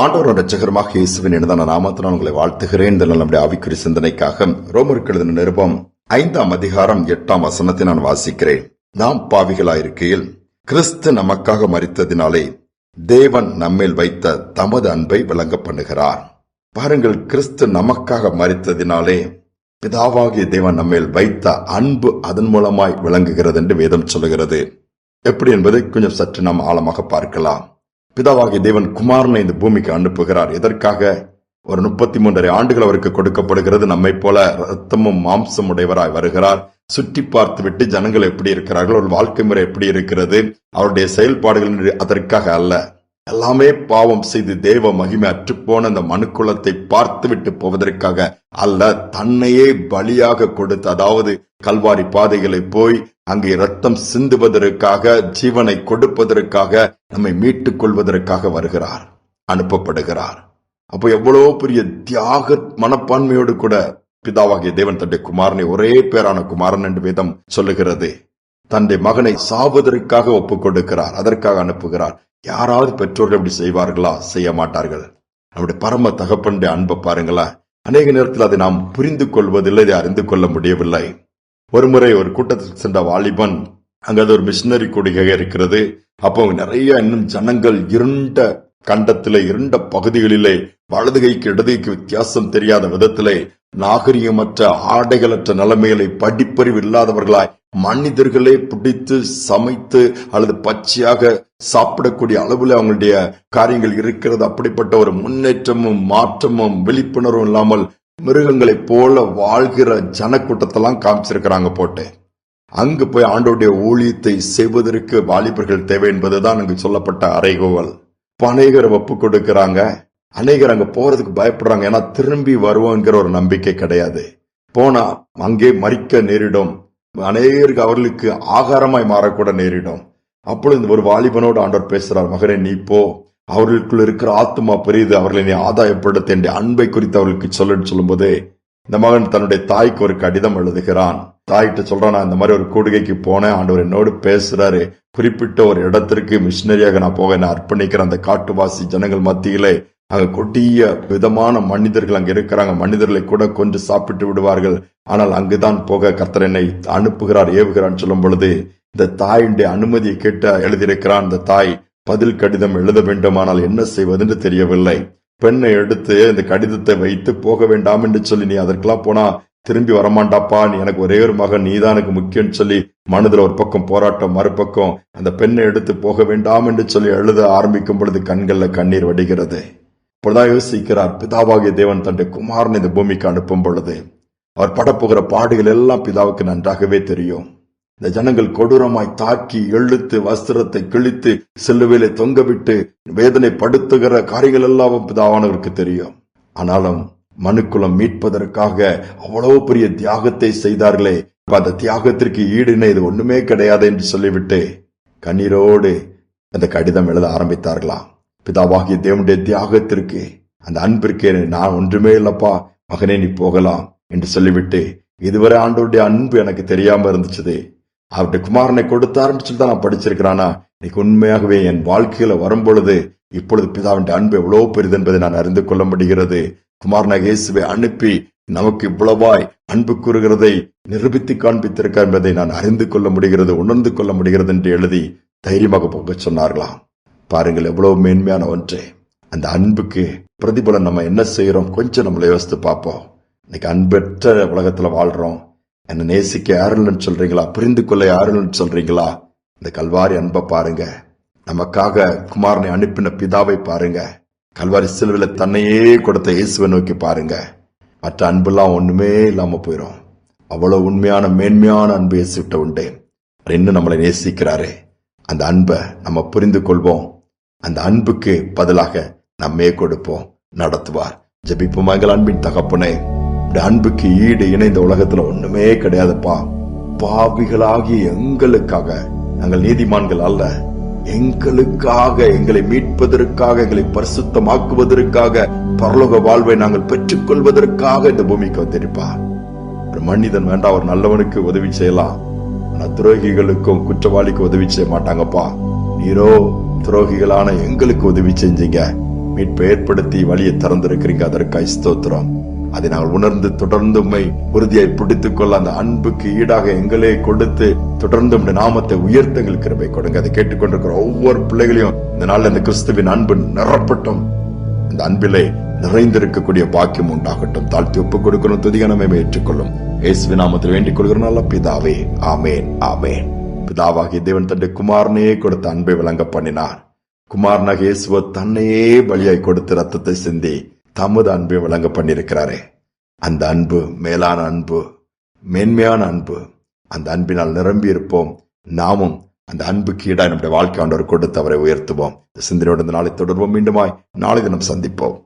ஆண்டவரோட ரட்சகரமாக இயேசுவின் இனதான நாமத்தினால் உங்களை வாழ்த்துகிறேன். இந்த நம்முடைய ஆவிக்குறி சிந்தனைக்காக ரோமருக்கு எழுதின நிருபம் ஐந்தாம் அதிகாரம் எட்டாம் வசனத்தை நான் வாசிக்கிறேன். நாம் பாவிகளாயிருக்கையில் கிறிஸ்து நமக்காக மறித்ததினாலே தேவன் நம்மேல் வைத்த தமது அன்பை விளங்க பண்ணுகிறார் பாருங்கள் கிறிஸ்து நமக்காக மறித்ததினாலே பிதாவாகிய தேவன் நம்மேல் வைத்த அன்பு அதன் மூலமாய் விளங்குகிறது என்று வேதம் சொல்லுகிறது. எப்படி என்பதை கொஞ்சம் சற்று நாம் ஆழமாக பார்க்கலாம். பிதாவாகிய தேவன் குமாரனை இந்த பூமிக்கு அனுப்புகிறார். எதற்காக? ஒரு முப்பத்தி மூன்றரை ஆண்டுகள் அவருக்கு கொடுக்கப்படுகிறது. நம்மை போல ரத்தமும் மாம்சம் உடையவராய் வருகிறார். சுற்றி பார்த்து விட்டு ஜனங்கள் எப்படி இருக்கிறார்கள்? ஒரு வாழ்க்கை முறை எப்படி இருக்கிறது? அவருடைய செயல்பாடுகள் அதற்காக அல்ல. எல்லாமே பாவம் செய்து தேவ மகிமை அற்றுப்போன அந்த மனுக்குலத்தை பார்த்து விட்டு போவதற்காக அல்ல தன்னையே பலியாக கொடுத்து அதாவது கல்வாரி பாதைகளை போய் அங்கே ரத்தம் சிந்துவதற்காக ஜீவனை கொடுப்பதற்காக நம்மை மீட்டுக் கொள்வதற்காக வருகிறார் அனுப்பப்படுகிறார். அப்போ எவ்வளவு பெரிய தியாக மனப்பான்மையோடு கூட பிதாவாகிய தேவன் தன்னுடைய குமாரனை ஒரே பேரான குமாரன் என்று வேதம் சொல்லுகிறது. தன்னுடைய மகனை சாவதற்காக ஒப்புக் கொடுக்கிறார் அதற்காக அனுப்புகிறார். யாராவது பெற்றோர்கள் இப்படி செய்வார்களா? செய்ய மாட்டார்கள். நம்முடைய பரம தகப்பனுடைய அன்பை பாருங்களா. அநேக நேரத்தில் அதை நாம் புரிந்து கொள்வதில்லை இதை அறிந்து கொள்ள முடியவில்லை. ஒருமுறை ஒரு கூட்டத்திற்கு சென்ற வாலிபன் அங்கே அது ஒரு மிஷினரி கொடிகையாக இருக்கிறது. அப்போ நிறைய இன்னும் ஜனங்கள் இருண்ட கண்டத்திலே இருண்ட பகுதிகளிலே வலது கைக்கு இடது கைக்கு வித்தியாசம் தெரியாத விதத்திலே நாகரிகமற்ற ஆடைகளற்ற நிலைமைகளை படிப்பறிவு இல்லாதவர்களாய் மனிதர்களே பிடித்து சமைத்து அல்லது பச்சையாக சாப்பிடக்கூடிய அளவில் அவங்களுடைய காரியங்கள் இருக்கிறது. அப்படிப்பட்ட ஒரு முன்னேற்றமும் மாற்றமும் விழிப்புணர்வும் இல்லாமல் மிருகங்களைப் போல வாழ்கிற ஜனக்கூட்டத்தெல்லாம் காமிச்சிருக்கிறாங்க போட்டு. அங்கு போய் ஆண்டோடைய ஊழியத்தை செய்வதற்கு வாலிபர்கள் தேவை என்பதுதான் அங்கு சொல்லப்பட்ட அறைகோவல். பனைகர் ஒப்பு கொடுக்கிறாங்க. அநேகர் அங்க போறதுக்கு பயப்படுறாங்க. ஏன்னா திரும்பி வருவோங்கிற ஒரு நம்பிக்கை கிடையாது. போனா அங்கே மறிக்க நேரிடும். அநேகருக்கு அவர்களுக்கு ஆகாரமாய் மாறக்கூட நேரிடும். அப்பொழுது ஒரு வாலிபனோடு ஆண்டவர் பேசுறார் மகனே நீ போ. அவர்களுக்குள் இருக்கிற ஆத்மா பெரியது அவர்களை நீ ஆதாயப்படுத்த. என்ற அன்பை குறித்து அவர்களுக்கு சொல்லுன்னு சொல்லும்போது இந்த மகன் தன்னுடைய தாய்க்கு ஒரு கடிதம் எழுதுகிறான். தாய்கிட்ட சொல்றான் நான் இந்த மாதிரி ஒரு கூடுகைக்கு போனேன். ஆண்டவர் என்னோடு பேசுறாரு. குறிப்பிட்ட ஒரு இடத்திற்கு மிஷினரியாக நான் போக. நான் அர்ப்பணிக்கிறேன் அந்த காட்டுவாசி ஜனங்கள் மத்தியிலே அங்க கொடிய விதமான மனிதர்கள் அங்க இருக்கிறாங்க. மனிதர்களை கூட கொஞ்சம் சாப்பிட்டு விடுவார்கள். ஆனால் அங்குதான் போக கர்த்தர் என்னை அனுப்புகிறார் ஏவுகிறான் சொல்லும் பொழுது இந்த தாயுடைய அனுமதியை கேட்டு எழுதியிருக்கிறான் இந்த தாய் பதில் கடிதம் எழுத வேண்டுமானால் என்ன செய்வதென்று தெரியவில்லை. பெண்ணை எடுத்து இந்த கடிதத்தை வைத்து போக வேண்டாம் என்று சொல்லி நீ அதற்கெல்லாம் போனா திரும்பி வரமாட்டாப்பா. நீ எனக்கு ஒரே ஒரு மகன் நீதான் எனக்கு முக்கியம் சொல்லி மனதில் ஒரு பக்கம் போராட்டம் மறுபக்கம் அந்த பெண்ணை எடுத்து போக வேண்டாம் என்று சொல்லி எழுத ஆரம்பிக்கும் பொழுது கண்கள்ல கண்ணீர் வடிகிறது. இப்பொழுதான் யோசிக்கிறார் பிதாவாகிய தேவன் தன்னுடைய குமாரன் இந்த பூமிக்கு அனுப்பும் பொழுது அவர் படப்போகிற பாடுகள் எல்லாம் பிதாவுக்கு நன்றாகவே தெரியும். இந்த ஜனங்கள் கொடூரமாய் தாக்கி எழுத்து வஸ்திரத்தை கிழித்து சிலுவையில தொங்கவிட்டு வேதனை படுத்துகிற காரியங்கள் எல்லாம் பிதாவானவருக்கு தெரியும். ஆனாலும் மனுக்குலம் மீட்பதற்காக அவ்வளவு பெரிய தியாகத்தை செய்தார்களே அந்த தியாகத்திற்கு ஈடுன இது ஒண்ணுமே கிடையாது என்று சொல்லிவிட்டு கண்ணீரோடு அந்த கடிதம் எழுத ஆரம்பித்தார்களாம். பிதாவாகிய தேவனுடைய தியாகத்திற்கு அந்த அன்பிற்கு நான் ஒன்றுமே இல்லப்பா மகனே நீ போகலாம் என்று சொல்லிவிட்டு இதுவரை ஆண்டோருடைய அன்பு எனக்கு தெரியாம இருந்துச்சு அவருடைய குமாரனை கொடுத்தாருன்னு சொல்லி தான் நான் படிச்சிருக்கிறானா இன்னைக்கு உண்மையாகவே என் வாழ்க்கையில வரும்பொழுது இப்பொழுது பிதாவின் அன்பு எவ்வளவு பெரிது என்பதை நான் அறிந்து கொள்ள முடிகிறது. குமாரனாக இயேசுவை அனுப்பி நமக்கு இவ்வளவாய் அன்பு கூறுகிறதை நிரூபித்து காண்பித்திருக்கார் என்பதை நான் அறிந்து கொள்ள முடிகிறது உணர்ந்து கொள்ள முடிகிறது என்று எழுதி தைரியமாக போக சொன்னார்களாம். பாருங்கள் எவ்வளவு மேன்மையான ஒன்று. அந்த அன்புக்கு பிரதிபலன் நம்ம என்ன செய்யறோம் கொஞ்சம் நம்மளை யோசித்து பார்ப்போம். இன்னைக்கு அன்பற்ற உலகத்துல வாழ்றோம். என்ன நேசிக்க யாருன்னு சொல்றீங்களா? புரிந்து கொள்ள யாருன்னு சொல்றீங்களா? இந்த கல்வாரி அன்பை பாருங்க. நமக்காக குமாரனை அனுப்பின பிதாவை பாருங்க. கல்வாரி சிலுவில் தன்னையே கொடுத்த இயேசுவை நோக்கி பாருங்க. மற்ற அன்புலாம் ஒண்ணுமே இல்லாம போயிடும் அவ்வளவு உண்மையான மேன்மையான அன்பு இயேசுகிட்ட உண்டு. இன்னும் நம்மளை நேசிக்கிறாரு. அந்த அன்பை நம்ம புரிந்து கொள்வோம். அந்த அன்புக்கு பதிலாக நம்மே கொடுப்போம். நடத்துவார். ஜெபிப்போம் எங்கள் அன்பின் தகப்பனே. அன்புக்கு ஈடு இணைந்த உலகத்துல ஒண்ணுமே கிடையாதுப்பா. பாவிகளாகிய எங்களுக்காக. நாங்கள் நீதிமான்கள் அல்ல. எங்களுக்காக எங்களை மீட்பதற்காக எங்களை பரிசுத்தமாக்குவதற்காக பரலோக வாழ்வை நாங்கள் பெற்றுக்கொள்வதற்காக இந்த பூமிக்கு வந்திருப்பா. ஒரு மனிதன் வேண்டாம் ஒரு நல்லவனுக்கு உதவி செய்யலாம். ஆனா துரோகிகளுக்கும் குற்றவாளிக்கு உதவி செய்ய மாட்டாங்கப்பா. நீரோ துரோகிகளான எங்களுக்கு உதவி செஞ்சீங்க. மீட்பை ஏற்படுத்தி வழியை திறந்திருக்கிறீங்க. அதற்காய் ஸ்தோத்திரம். அதை நாங்கள் உணர்ந்து தொடர்ந்து உண்மை உறுதியாய் பிடித்துக் கொள்ள அந்த அன்புக்கு ஈடாக எங்களே கொடுத்து தொடர்ந்து உடைய நாமத்தை உயர்த்த எங்களுக்கு கிருபை கொடுங்க. அதை கேட்டுக்கொண்டிருக்கிற ஒவ்வொரு பிள்ளைகளையும் இந்த நாள் இந்த கிறிஸ்துவின் அன்பு நிரப்பட்டும். இந்த அன்பிலே நிறைந்திருக்கக்கூடிய பாக்கியம் உண்டாகட்டும். தாழ்த்தி ஒப்பு கொடுக்கணும் துதிகனமே ஏற்றுக்கொள்ளும். இயேசுவி நாமத்தில் வேண்டிக் கொள்கிற நல்ல பிதாவே ஆமேன் ஆமேன். பிதாவாகிய தேவன் தன்னுடைய குமாரனையே கொடுத்த அன்பை விளங்க பண்ணினார் குமாரனாக இயேசுவ தன்னையே பலியாய் கொடுத்து ரத்தத்தை சிந்தி தமது அன்பை விளங்க பண்ணியிருக்கிறாரே அந்த அன்பு மேலான அன்பு மேன்மையான அன்பு அந்த அன்பினால் நிரம்பி இருப்போம் நாமும் அந்த அன்புக்கு ஈடாய் நம்முடைய வாழ்க்கை ஆண்டவர் கொடுத்து அவரை உயர்த்துவோம் இந்த சிந்தனையோடு இந்த நாளை தொடர்வோம் மீண்டுமாய் நாளை தினம் சந்திப்போம்